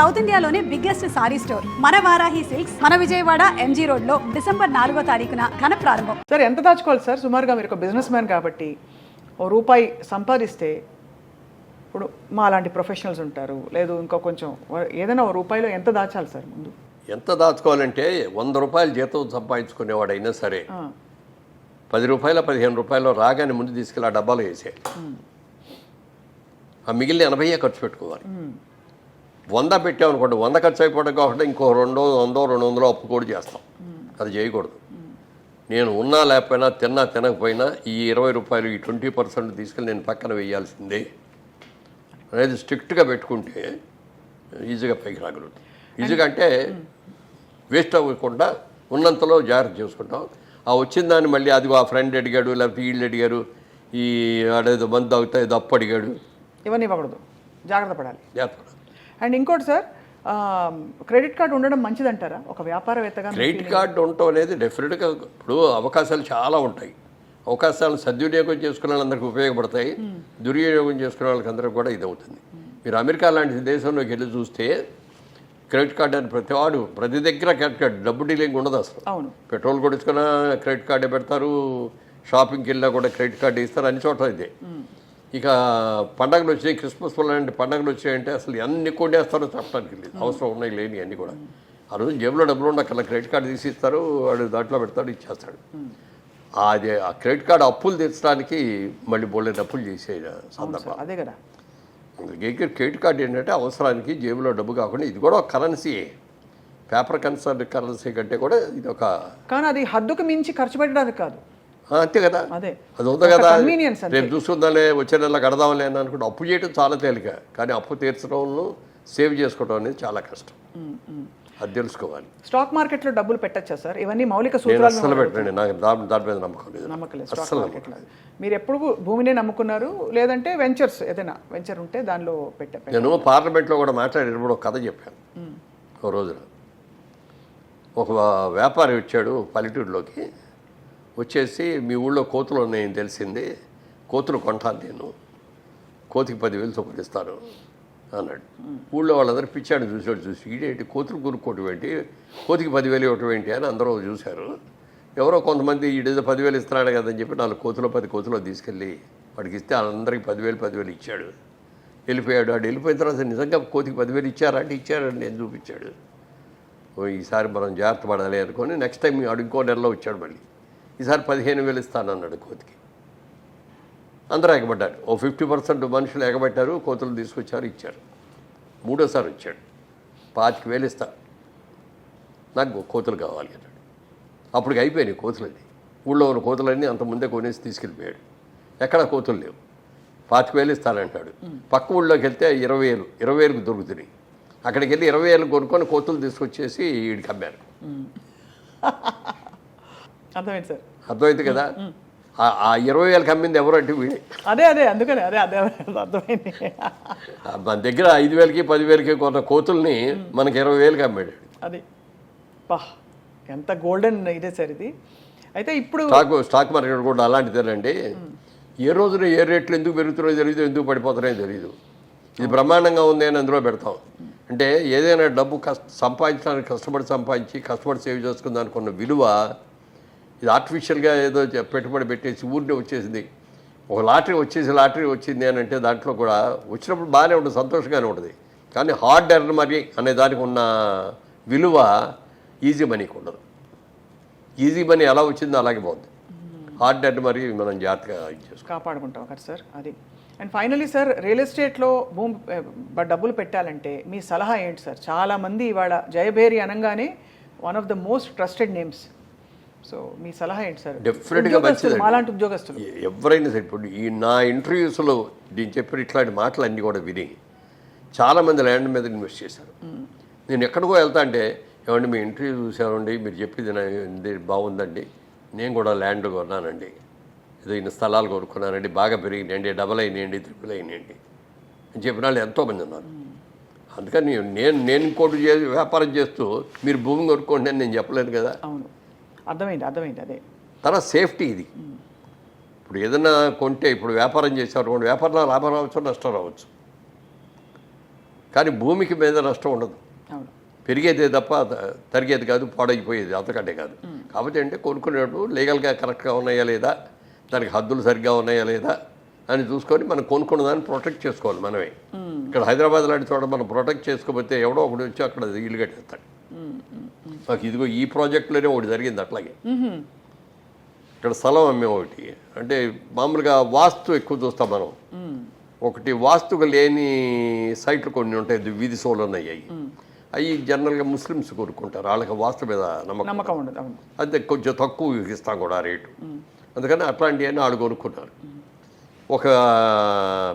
South ఇండియాలోనే biggest sorry store. మన Varahi silks మన విజయవాడ ఎంజీ రోడ్లో డిసెంబర్ నాలుగో తారీఖున ఘన ప్రారంభం. సార్ ఎంత దాచుకోవాలి సార్? సుమారుగా మీరు ఒక బిజినెస్ మ్యాన్ కాబట్టి ఓ రూపాయి సంపాదిస్తే ఇప్పుడు మా లాంటి ప్రొఫెషనల్స్ ఉంటారు. లేదు ఇంకో కొంచెం ఏదైనా ఓ రూపాయిలో ఎంత దాచాలి సార్ ముందు? ఎంత దాచుకోవాలంటే వంద రూపాయలు జీతం సంపాదించుకునేవాడైనా సరే పది రూపాయల పదిహేను రూపాయలు రాగానే ముందు తీసుకెళ్ళి ఆ డబ్బాలో వేసేయాలి. ఆ మిగిలిన ఎనభైయే ఖర్చు పెట్టుకోవాలి. వంద పెట్టామనుకోండి వంద ఖర్చు అయిపోవడం కాబట్టి ఇంకో రెండో వందో రెండు వందలు అప్పు కూడా చేస్తాం. అది చేయకూడదు. నేను ఉన్నా లేకపోయినా తిన్నా తినకపోయినా ఈ ఇరవై రూపాయలు ఈ ట్వంటీ పర్సెంట్ తీసుకెళ్ళి నేను పక్కన వేయాల్సిందే అనేది స్ట్రిక్ట్గా పెట్టుకుంటే ఈజీగా పైకి రాగలుగుతాం. ఈజీగా అంటే వేస్ట్ అవ్వకుండా ఉన్నంతలో జాగ్రత్త చేసుకుంటాం. ఆ వచ్చిన దాన్ని మళ్ళీ అది ఆ ఫ్రెండ్ అడిగాడు లేకపోతే వీళ్ళు అడిగారు ఈ ఆడేదో మందు తాగుతా ఏదో అప్పు అడిగాడు. ఇవన్నీ ఇవ్వకూడదు. జాగ్రత్త పడాలి. జాగ్రత్త అండ్ ఇంకోటి సార్ క్రెడిట్ కార్డు ఉండడం మంచిదంటారా? ఒక వ్యాపారవేత్తగా క్రెడిట్? కార్డు ఉండటం అనేది డెఫినెట్గా ఇప్పుడు అవకాశాలు చాలా ఉంటాయి. అవకాశాలను సద్వినియోగం చేసుకునే వాళ్ళందరికీ ఉపయోగపడతాయి దుర్వినియోగం చేసుకునే వాళ్ళకి అందరికీ కూడా ఇది అవుతుంది. మీరు అమెరికా లాంటి దేశంలోకి వెళ్ళి చూస్తే క్రెడిట్ కార్డు అని ప్రతి వాడు ప్రతి దగ్గర క్రెడిట్ కార్డు డబ్బు డీలింగ్ ఉండదు అసలు. అవును. పెట్రోల్ కొడుచుకున్నా క్రెడిట్ కార్డే పెడతారు షాపింగ్కి వెళ్ళినా కూడా క్రెడిట్ కార్డు ఇస్తారు అన్ని చోట్ల ఇదే. ఇక పండగలు వచ్చాయి క్రిస్మస్ లాంటి పండగలు వచ్చాయంటే అసలు ఎన్ని కొట్టేస్తారో చెప్పడానికి లేదు. అవసరం ఉన్నాయి లేని అన్ని కూడా. ఆ రోజు జేబులో డబ్బులు ఉండక్కర్లా క్రెడిట్ కార్డు తీసి ఇస్తారు వాడు దాంట్లో పెడతాడు ఇచ్చేస్తాడు. అది ఆ క్రెడిట్ కార్డు అప్పులు తీర్చడానికి మళ్ళీ బోలెడు అప్పులు చేసే సందర్భం. అదే కదా. అందుకే క్రెడిట్ కార్డు ఏంటంటే అవసరానికి జేబులో డబ్బు కాకుండా ఇది కూడా ఒక కరెన్సీయే పేపర్ కన్సర్న్ కరెన్సీ కంటే కూడా ఇది ఒక కానీ అది హద్దుకు మించి ఖర్చు పెట్టడానికి కాదు. అంతే కదా. అదే. అది ఉంది ఒక కదా. రేపు చూసుకుందాంలే వచ్చే నెల కడదాంలే అని అనుకుంటే అప్పు చేయడం చాలా తేలిక. కానీ అప్పు తీర్చడంలో సేవ్ చేసుకోవడం అనేది చాలా కష్టం. అది తెలుసుకోవాలి. స్టాక్ మార్కెట్లో డబ్బులు పెట్టచ్చా సార్? ఇవన్నీ మౌలిక సూత్రాలు అస్సలు పెట్టండి నాకు దాని దాని మీద నమ్మకం లేదు. నమ్మకం లేదు. స్టాక్ అస్సలు మార్కెట్లో. మీరు ఎప్పుడు భూమినే నమ్ముకున్నారు? లేదంటే వెంచర్స్ ఏదైనా వెంచర్ ఉంటే దానిలో పెట్టే నేను పార్లమెంట్లో కూడా మాట్లాడేటప్పుడు ఒక కథ చెప్పాను. ఓ రోజున ఒక వ్యాపారి వచ్చాడు పల్లెటూరులోకి. వచ్చేసి మీ ఊళ్ళో కోతులు ఉన్నాయని తెలిసింది. కోతులు కొంటాను నేను. కోతికి పదివేలు చొప్పున ఇస్తాను అన్నాడు. ఊళ్ళో వాళ్ళందరూ పిచ్చాడు చూసాడు చూసి ఈడేంటి కోతులు కొనుక్కోవటం ఏంటి? కోతికి పదివేలు ఇవ్వటం ఏంటి? అని అందరూ చూశారు. ఎవరో కొంతమంది ఈడేదో పదివేలు ఇస్తున్నాడు కదని చెప్పి నాలుగు కోతులు పది కోతులు తీసుకెళ్ళి వాడికి ఇస్తే అందరికి పదివేలు పదివేలు ఇచ్చాడు. వెళ్ళిపోయాడు. వాడు వెళ్ళిపోయిన తర్వాత నిజంగా కోతికి పదివేలు ఇచ్చారా? అంటే ఇచ్చారని నేను చూపించాడు. ఈసారి మనం జాగ్రత్త పడాలి అనుకొని నెక్స్ట్ టైం వాడు ఇంకో నెలలో వచ్చాడు మళ్ళీ. ఈసారి పదిహేను వేలు ఇస్తానన్నాడు కోతికి. అందరూ ఎగబడ్డారు. ఓ ఫిఫ్టీ పర్సెంట్ మనుషులు ఎగబట్టారు కోతులు తీసుకొచ్చారు ఇచ్చారు. మూడోసారి వచ్చాడు. పాతికి వేలు ఇస్తా. నాకు కోతులు కావాలి అన్నాడు. అప్పటికి అయిపోయినాయి కోతులన్నీ. ఊళ్ళో ఉన్న కోతులన్నీ అంత ముందే కొనేసి తీసుకెళ్ళిపోయాడు. ఎక్కడ కోతులు లేవు. పాతిక వేలు ఇస్తానంటాడు. పక్క ఊళ్ళోకి వెళ్తే ఇరవై వేలు ఇరవై వేలకు దొరుకుతున్నాయి. అక్కడికి వెళ్ళి ఇరవై వేలు కొనుక్కొని కోతులు తీసుకొచ్చేసి వీడికి అమ్మారు. అర్థమైంది సార్. అర్థమైంది కదా? ఆ- ఇరవై వేలకు అమ్మింది ఎవరు అంటే వీడే. అదే అదే అందుకనే అదే అదే అర్థమైంది. మన దగ్గర ఐదు వేలకి పదివేలకి కొన్న కోతుల్ని మనకి ఇరవై వేలకి అమ్మాడు అది. పా ఎంత గోల్డెన్ ఇదే సార్ ఇది. అయితే ఇప్పుడు స్టాక్ స్టాక్ మార్కెట్ కూడా అలాంటిదేనండి ఏ రోజున ఏ రేట్లు ఎందుకు పెరుగుతున్నాయో తెలియదు ఎందుకు పడిపోతున్నాయో తెలియదు ఇది బ్రహ్మాండంగా ఉంది అని అందులో పెడతాం. అంటే ఏదైనా డబ్బు కష్ట సంపాదించడానికి కష్టపడి సంపాదించి కష్టపడి సేవ్ చేసుకున్న దానికి ఉన్న విలువ ఇది ఆర్టిఫిషియల్గా ఏదో పెట్టుబడి పెట్టేసి ఊరినే వచ్చేసింది. ఒక లాటరీ వచ్చేసి లాటరీ వచ్చింది అని అంటే దాంట్లో కూడా వచ్చినప్పుడు బాగానే ఉంటుంది సంతోషంగానే ఉంటుంది. కానీ హార్డ్ ఎర్న్ మనీ అనే దానికి ఉన్న విలువ ఈజీ మనీకి ఉండదు. ఈజీ మనీ ఎలా వచ్చిందో అలాగే పోతుంది హార్డ్ ఎర్న్ మరి మనం జాగ్రత్తగా కాపాడుకుంటాం కదా సార్ అది. అండ్ ఫైనలీ సార్ రియల్ ఎస్టేట్లో భూమి డబ్బులు పెట్టాలంటే మీ సలహా ఏంటి సార్? చాలా మంది ఇవాళ జయభేరి అనగానే one of the most trusted names. So మీ సలహా ఏంటి సార్? డెఫినెట్గా మంచిది మాలాంటి ఉద్యోగస్తులు. ఎవరైనా సరే ఇప్పుడు ఈ నా ఇంటర్వ్యూస్లో నేను చెప్పిన ఇట్లాంటి మాటలు అన్నీ కూడా విని చాలామంది ల్యాండ్ మీద ఇన్వెస్ట్ చేశారు. నేను ఎక్కడికో వెళ్తా అంటే ఏమండి మీ ఇంటర్వ్యూ చూసామండి మీరు చెప్పింది బాగుందండి నేను కూడా ల్యాండ్ కొన్నానండి. ఏదో ఇన్ని స్థలాలు కొనుక్కున్నానండి బాగా పెరిగినాయండి డబల్ అయినాయండి త్రిపుల్ అయినాయండి. అని చెప్పిన వాళ్ళు ఎంతోమంది ఉన్నారు. అందుకని నేను నేను ఇంకోటి చే వ్యాపారం చేస్తూ మీరు భూమి కొనుక్కోండి అని నేను చెప్పలేను కదా. అవును. అర్థమైంది అర్థమైంది అదే. తర్వాత సేఫ్టీ ఇది. ఇప్పుడు ఏదైనా కొంటే ఇప్పుడు వ్యాపారం చేసేవారు వ్యాపారంలో లాభం రావచ్చు నష్టం రావచ్చు. కానీ భూమికి మీద నష్టం ఉండదు. పెరిగేదే తప్ప తరిగేది కాదు పాడైపోయేది అంతకంటే కాదు. కాబట్టి అంటే కొనుక్కునేటప్పుడు లీగల్గా కరెక్ట్గా ఉన్నాయా లేదా దానికి హద్దులు సరిగ్గా ఉన్నాయా లేదా అని చూసుకొని మనం కొనుక్కున్న దాన్ని ప్రొటెక్ట్ చేసుకోవాలి మనమే. ఇక్కడ హైదరాబాద్ లాంటి చోట మనం ప్రొటెక్ట్ చేసుకోకపోతే ఎవడో ఒకటి వచ్చి అక్కడ ఇల్లు కట్టేస్తాడు. మాకు ఇదిగో ఈ ప్రాజెక్టులోనే ఒకటి జరిగింది అట్లాగే. ఇక్కడ స్థలం అమ్మే ఒకటి. అంటే మామూలుగా వాస్తు ఎక్కువ చూస్తాం మనం. ఒకటి వాస్తుగా లేని సైట్లు కొన్ని ఉంటాయి వీధి సోలను అయ్యాయి అవి జనరల్గా ముస్లిమ్స్ కొనుక్కుంటారు వాళ్ళకి వాస్తు మీద నమ్మకం ఉండదు. అదే కొంచెం తక్కువ ఇస్తాం కూడా రేటు. అందుకని అట్లాంటివన్నీ వాళ్ళు కొనుక్కున్నారు ఒక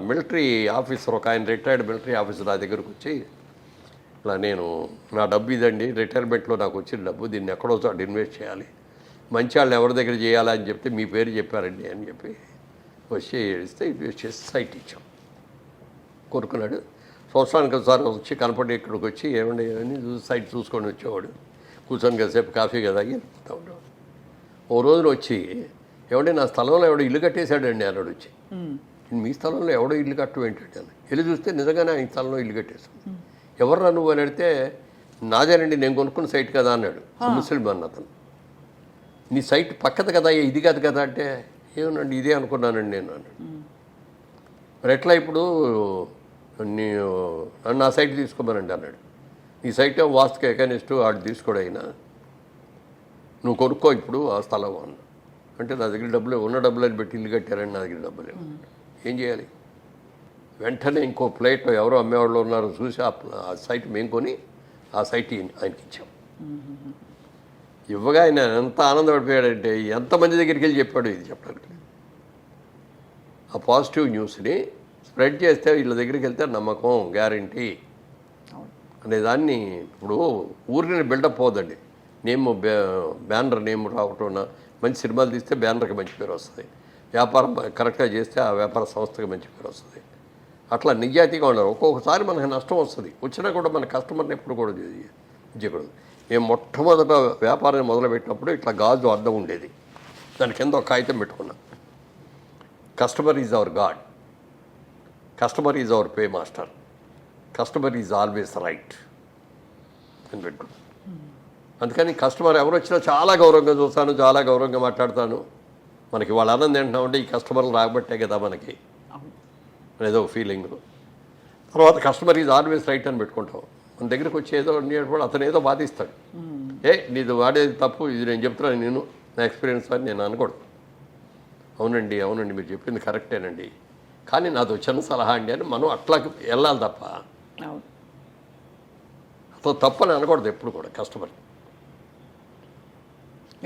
మిలిటరీ ఆఫీసర్ ఒక ఆయన రిటైర్డ్ మిలిటరీ ఆఫీసర్ నా దగ్గరకు వచ్చి ఇలా నేను నా డబ్బు ఇదండి రిటైర్మెంట్లో నాకు వచ్చిన డబ్బు దీన్ని ఎక్కడో చోట ఇన్వెస్ట్ చేయాలి. మంచి వాళ్ళు ఎవరి దగ్గర చేయాలా అని చెప్తే మీ పేరు చెప్పారండి అని చెప్పి వచ్చి ఇస్తే ఇన్వెస్ట్ చేసి సైట్ ఇచ్చాం. కొనుక్కున్నాడు. సంవత్సరానికి ఒకసారి వచ్చి కనపడి ఇక్కడికి వచ్చి ఏమండి అని సైట్ చూసుకొని వచ్చేవాడు. కూర్చొని కాసేపు కాఫీ కదా ఉండేవాడు ఓ రోజున వచ్చి ఏమండి నా స్థలంలో ఎవడో ఇల్లు కట్టేశాడండి అన్నాడు వచ్చి. మీ స్థలంలో ఎవడో ఇల్లు కట్టడం ఏంటంటే వెళ్ళి చూస్తే నిజంగానే ఆయన స్థలంలో ఇల్లు కట్టేశాడు. ఎవరు నువ్వు అని అడిగితే నాదేనండి నేను కొనుక్కున్న సైట్ కదా అన్నాడు. ముస్లిం అన్న అతను. నీ సైట్ పక్కది కదా ఇది కాదు కదా అంటే ఏమనండి ఇదే అనుకున్నానండి నేను అన్నాడు. మరి ఎట్లా ఇప్పుడు? నీ నా సైట్ తీసుకోమనండి అన్నాడు. ఈ సైట్ ఏమో వాస్తుకి ఎకనిస్ట్ వాడు తీసుకోడు అయినా నువ్వు కొనుక్కో ఇప్పుడు ఆ స్థలం అన్న అంటే నా దగ్గర డబ్బులు ఉన్న డబ్బులు అని పెట్టి ఇల్లు కట్టారని నా దగ్గర డబ్బులు. ఏం చేయాలి? వెంటనే ఇంకో ప్లేట్ ఎవరో అమ్మేవాళ్ళు ఉన్నారో చూసి ఆ సైట్ మేము కొని ఆ సైట్ ఆయనకి ఇచ్చాం. ఇవ్వగా ఆయన ఎంత ఆనందపడిపోయాడంటే ఎంతమంది దగ్గరికి వెళ్ళి చెప్పాడు ఇది చెప్పడానికి ఆ పాజిటివ్ న్యూస్ని స్ప్రెడ్ చేస్తే వీళ్ళ దగ్గరికి వెళ్తే నమ్మకం గ్యారంటీ అనేదాన్ని అనే దాన్ని ఇప్పుడు ఊరిని బిల్డప్ పోదండి నేమ్ బ్యా- బ్యానర్ నేమ్ రావటం మంచి సినిమాలు తీస్తే బ్యానర్కి మంచి పేరు వస్తుంది. వ్యాపారం కరెక్ట్గా చేస్తే ఆ వ్యాపార సంస్థకి మంచి పేరు వస్తుంది. అట్లా నిజాయితీగా ఉండరు. ఒక్కొక్కసారి మనకి నష్టం వస్తుంది. వచ్చినా కూడా మన కస్టమర్ని ఎప్పుడు కూడా చేయకూడదు మేము మొట్టమొదట వ్యాపారాన్ని మొదలుపెట్టినప్పుడు ఇట్లా గాజు అర్థం ఉండేది. దాని కింద ఒక కాగితం పెట్టుకున్నాం. Customer is our god. Customer is our pay master. Customer is always right అని పెట్టు అందుకని కస్టమర్ ఎవరు వచ్చినా చాలా గౌరవంగా చూస్తాను చాలా గౌరవంగా మాట్లాడతాను. మనకి వాళ్ళ ఆనందం ఏంటంటే ఈ కస్టమర్లు రాబట్టే కదా మనకి. ఏదో ఫీలింగ్ తర్వాత కస్టమర్ ఈజ్ ఆల్వేస్ రైట్ అని పెట్టుకుంటాం మన దగ్గరికి వచ్చి ఏదో అనేటప్పుడు అతను ఏదో బాధిస్తాడు. ఏ నీది వాడేది తప్పు ఇది నేను చెప్తున్నాను నేను నా ఎక్స్పీరియన్స్ అని నేను అనకూడదు. అవునండి అవునండి మీరు చెప్పింది కరెక్టేనండి కానీ నాది చిన్న సలహా అండి అని మనం అట్లా వెళ్ళాలి తప్ప. అతను తప్పని అనకూడదు ఎప్పుడు కూడా కస్టమర్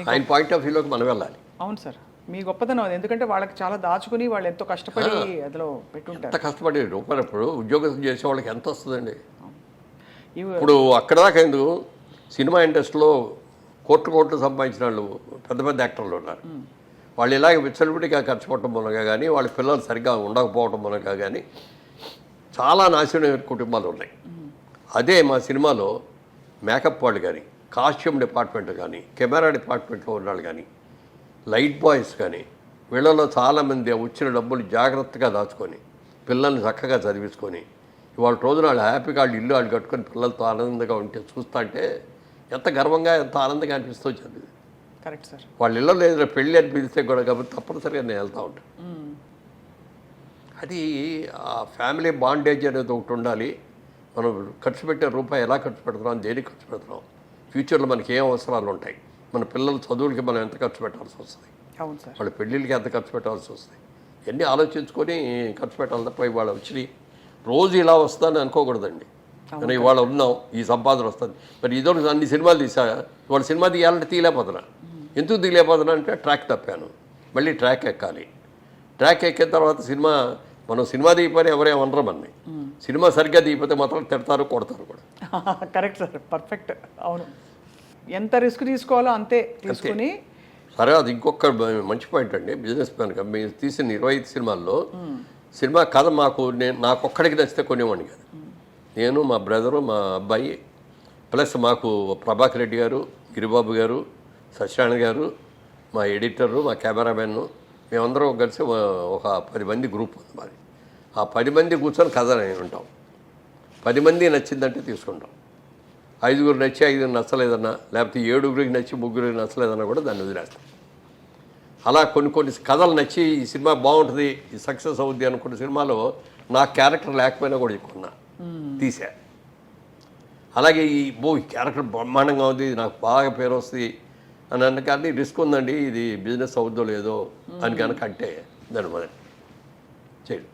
ఆయన పాయింట్ ఆఫ్ వ్యూలోకి మనం వెళ్ళాలి. అవును సార్. మీ గొప్పతనం అది. ఎందుకంటే వాళ్ళకి చాలా దాచుకుని వాళ్ళు ఎంతో కష్టపడి అందులో పెట్టుంటారు. ఎంత కష్టపడి రూపాయలు ఇప్పుడు ఉద్యోగం చేసే వాళ్ళకి ఎంత వస్తుందండి? ఇప్పుడు అక్కడ దాకా ఎందుకు? సినిమా ఇండస్ట్రీలో కోట్లు కోట్లు సంపాదించిన వాళ్ళు పెద్ద పెద్ద యాక్టర్లు ఉన్నారు. వాళ్ళు ఇలాగ విచ్చలవిడిగా ఖర్చు పెట్టడం మూలంగా కానీ వాళ్ళ పిల్లలు సరిగ్గా ఉండకపోవడం మూలంగా కానీ చాలా నాశనమైన కుటుంబాలు ఉన్నాయి. అదే మా సినిమాలో మేకప్ వాళ్ళు కానీ కాస్ట్యూమ్ డిపార్ట్మెంట్ కానీ కెమెరా డిపార్ట్మెంట్లో ఉన్నవాళ్ళు కానీ లైట్ బాయ్స్ కానీ వీళ్ళలో చాలామంది వచ్చిన డబ్బులు జాగ్రత్తగా దాచుకొని పిల్లల్ని చక్కగా చదివించుకొని ఇవాళ రోజున వాళ్ళు హ్యాపీగా వాళ్ళు ఇల్లు వాళ్ళు కట్టుకొని పిల్లలతో ఆనందంగా ఉంటే చూస్తా అంటే ఎంత గర్వంగా ఎంత ఆనందంగా అనిపిస్తుంది కరెక్ట్ సార్. వాళ్ళ ఇళ్ళలో లేదు పెళ్ళి అని పిలిస్తే కూడా కాబట్టి తప్పనిసరిగా నేను వెళ్తూ ఉంటాను అది ఆ ఫ్యామిలీ బాండేజ్ అనేది ఒకటి ఉండాలి. మనం ఖర్చు పెట్టే రూపాయి ఎలా ఖర్చు పెడుతున్నాం దేనికి ఖర్చు పెడుతున్నాం ఫ్యూచర్లో మనకి ఏం అవసరాలు ఉంటాయి? మన పిల్లల చదువులకి మనం ఎంత ఖర్చు పెట్టాల్సి వస్తుంది? వాళ్ళ పెళ్ళిళ్ళకి ఎంత ఖర్చు పెట్టాల్సి వస్తుంది? ఇవన్నీ ఆలోచించుకొని ఖర్చు పెట్టాలి తప్ప ఇవాళ వచ్చి రోజు ఇలా వస్తుందని అనుకోకూడదండి. కానీ ఇవాళ ఉన్నాం ఈ సంపాదన వస్తుంది. మరి ఇదో అన్ని సినిమాలు తీసా ఇవాళ సినిమా తీయాలంటే తీయలేకపోతున్నా. ఎందుకు తీయలేకపోతున్నా అంటే ట్రాక్ తప్పాను. మళ్ళీ ట్రాక్ ఎక్కాలి. ట్రాక్ ఎక్కిన తర్వాత సినిమా మనం సినిమా తీయపోతే ఎవరేమనరు మనని. సినిమా సరిగ్గా తీయపోతే మాత్రం తిడతారు కొడతారు కూడా. Correct sir perfect. అవును. ఎంత రిస్క్ తీసుకోవాలో అంతే తీసుకుని సరే అది ఇంకొక మంచి పాయింట్ అండి బిజినెస్ మ్యాన్గా మీరు తీసిన ఇరవై ఐదు సినిమాల్లో సినిమా కథ మాకు నేను నాకు ఒక్కడికి నచ్చితే కొనేవాడిని కాదు. నేను మా బ్రదరు మా అబ్బాయి ప్లస్ మాకు ప్రభాకర్ రెడ్డి గారు గిరిబాబు గారు సత్యనారాయణ గారు మా ఎడిటరు మా కెమెరామెన్ మేమందరం కలిసి ఒక- పది మంది గ్రూప్ ఉంది మాది. ఆ పది మంది కూర్చొని కథ నేను ఉంటాం పది మంది నచ్చిందంటే తీసుకుంటాం. ఐదుగురు నచ్చి ఐదుగురు నచ్చలేదన్నా లేకపోతే ఏడుగురికి నచ్చి ముగ్గురికి నచ్చలేదన్నా కూడా దాన్ని వదిలేస్తాం. అలా కొన్ని కొన్ని కథలు నచ్చి ఈ సినిమా బాగుంటుంది ఈ సక్సెస్ అవుద్ది అనుకున్న సినిమాలో నా క్యారెక్టర్ లేకపోయినా కూడా ఎక్కున్నా తీసా. అలాగే ఈ బో ఈ క్యారెక్టర్ బ్రహ్మాండంగా ఉంది నాకు బాగా పేరు వస్తుంది అని అన్న కానీ రిస్క్ ఉందండి ఇది బిజినెస్ అవుద్దో లేదో అని కనుక అంటే దాని మొదటి చేయడు